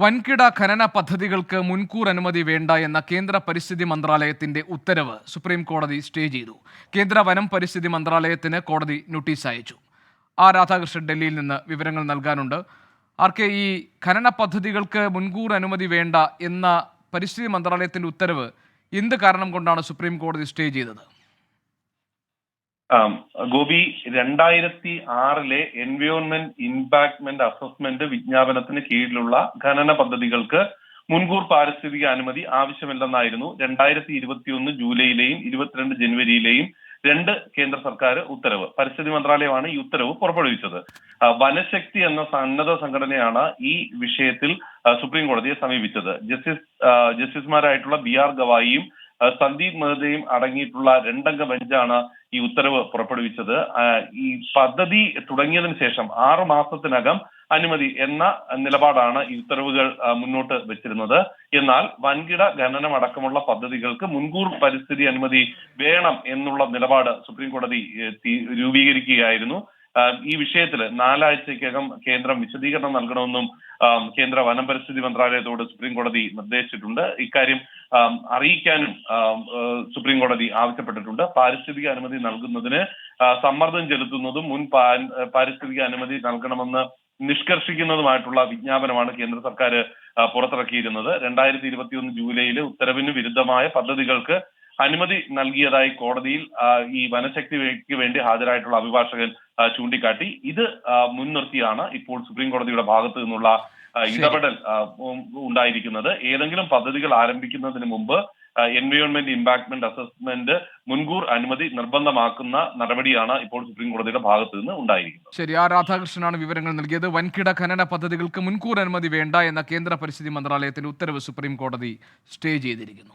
വൻകിട ഖനന പദ്ധതികൾക്ക് മുൻകൂർ അനുമതി വേണ്ട എന്ന കേന്ദ്ര പരിസ്ഥിതി മന്ത്രാലയത്തിന്റെ ഉത്തരവ് സുപ്രീം കോടതി സ്റ്റേ ചെയ്തു. കേന്ദ്ര വനം പരിസ്ഥിതി മന്ത്രാലയത്തിന് കോടതി നോട്ടീസ് അയച്ചു. ആ രാധാകൃഷ്ണൻ ഡൽഹിയിൽ നിന്ന് വിവരങ്ങൾ നൽകാനുണ്ട്. ആർ ഈ ഖനന പദ്ധതികൾക്ക് മുൻകൂർ അനുമതി വേണ്ട എന്ന പരിസ്ഥിതി മന്ത്രാലയത്തിന്റെ ഉത്തരവ് എന്ത് കാരണം കൊണ്ടാണ് സുപ്രീം കോടതി സ്റ്റേ ചെയ്തത്? ഗോപി രണ്ടായിരത്തി ആറിലെ എൻവയോൺമെന്റ് ഇമ്പാക്ട്മെന്റ് അസസ്മെന്റ് വിജ്ഞാപനത്തിന് കീഴിലുള്ള ഖനന പദ്ധതികൾക്ക് മുൻകൂർ പാരിസ്ഥിതിക അനുമതി ആവശ്യമില്ലെന്നായിരുന്നു രണ്ടായിരത്തി ഇരുപത്തിയൊന്ന് ജൂലൈയിലെയും ഇരുപത്തിരണ്ട് ജനുവരിയിലെയും രണ്ട് കേന്ദ്ര സർക്കാർ ഉത്തരവ്. പരിസ്ഥിതി മന്ത്രാലയമാണ് ഈ ഉത്തരവ് പുറപ്പെടുവിച്ചത്. വനശക്തി എന്ന സന്നദ്ധ സംഘടനയാണ് ഈ വിഷയത്തിൽ സുപ്രീം കോടതിയെ സമീപിച്ചത്. ജസ്റ്റിസ് ജസ്റ്റിസുമാരായിട്ടുള്ള ബി ആർ ഗവായിയും സന്ദീപ് മെഹ്തയും അടങ്ങിയിട്ടുള്ള രണ്ടംഗ ബെഞ്ചാണ് ഈ ഉത്തരവ് പുറപ്പെടുവിച്ചത്. ഈ പദ്ധതി തുടങ്ങിയതിനു ശേഷം ആറു മാസത്തിനകം അനുമതി എന്ന നിലപാടാണ് ഈ ഉത്തരവുകൾ മുന്നോട്ട് വെച്ചിരുന്നത്. എന്നാൽ വൻകിട ഖനനം അടക്കമുള്ള പദ്ധതികൾക്ക് മുൻകൂർ പരിസ്ഥിതി അനുമതി വേണം എന്നുള്ള നിലപാട് സുപ്രീം കോടതി രൂപീകരിക്കുകയായിരുന്നു. ഈ വിഷയത്തിൽ നാലാഴ്ചക്കകം കേന്ദ്രം വിശദീകരണം നൽകണമെന്നും കേന്ദ്ര വനം പരിസ്ഥിതി മന്ത്രാലയത്തോട് സുപ്രീം കോടതി നിർദ്ദേശിച്ചിട്ടുണ്ട്. ഇക്കാര്യം അറിയിക്കാനും സുപ്രീംകോടതി സുപ്രീം കോടതി ആവശ്യപ്പെട്ടിട്ടുണ്ട്. പാരിസ്ഥിതിക അനുമതി നൽകുന്നതിന് സമ്മർദ്ദം ചെലുത്തുന്നതും മുൻ പാരിസ്ഥിതിക അനുമതി നൽകണമെന്ന് നിഷ്കർഷിക്കുന്നതുമായിട്ടുള്ള വിജ്ഞാപനമാണ് കേന്ദ്ര സർക്കാർ പുറത്തിറക്കിയിരുന്നത്. രണ്ടായിരത്തി ഇരുപത്തിയൊന്ന് ജൂലൈയിലെ ഉത്തരവിന് വിരുദ്ധമായ പദ്ധതികൾക്ക് അനുമതി നൽകിയതായി കോടതിയിൽ ഈ വനശക്തിക്ക് വേണ്ടി ഹാജരായിട്ടുള്ള അഭിഭാഷകൻ ചൂണ്ടിക്കാട്ടി. ഇത് ആ, മുൻനിർത്തിയാണ് ഇപ്പോൾ സുപ്രീം കോടതിയുടെ ഭാഗത്തു നിന്നുള്ള ഇടപെടൽ ഉണ്ടായിരിക്കുന്നത്. ഏതെങ്കിലും പദ്ധതികൾ ആരംഭിക്കുന്നതിന് മുമ്പ് എൻവയോൺമെന്റ് ഇമ്പാക്ട്മെന്റ് അസസ്മെന്റ് മുൻകൂർ അനുമതി നിർബന്ധമാക്കുന്ന നടപടിയാണ് ഇപ്പോൾ സുപ്രീം കോടതിയുടെ ഭാഗത്ത് നിന്ന് ഉണ്ടായിരിക്കുന്നത്. ശരി ആർ രാധാകൃഷ്ണനാണ് വിവരങ്ങൾ നൽകിയത്. വൻകിട ഖനന പദ്ധതികൾക്ക് മുൻകൂർ അനുമതി വേണ്ട എന്ന കേന്ദ്ര പരിസ്ഥിതി മന്ത്രാലയത്തിന്റെ ഉത്തരവ് സുപ്രീം കോടതി സ്റ്റേ ചെയ്തിരിക്കുന്നു.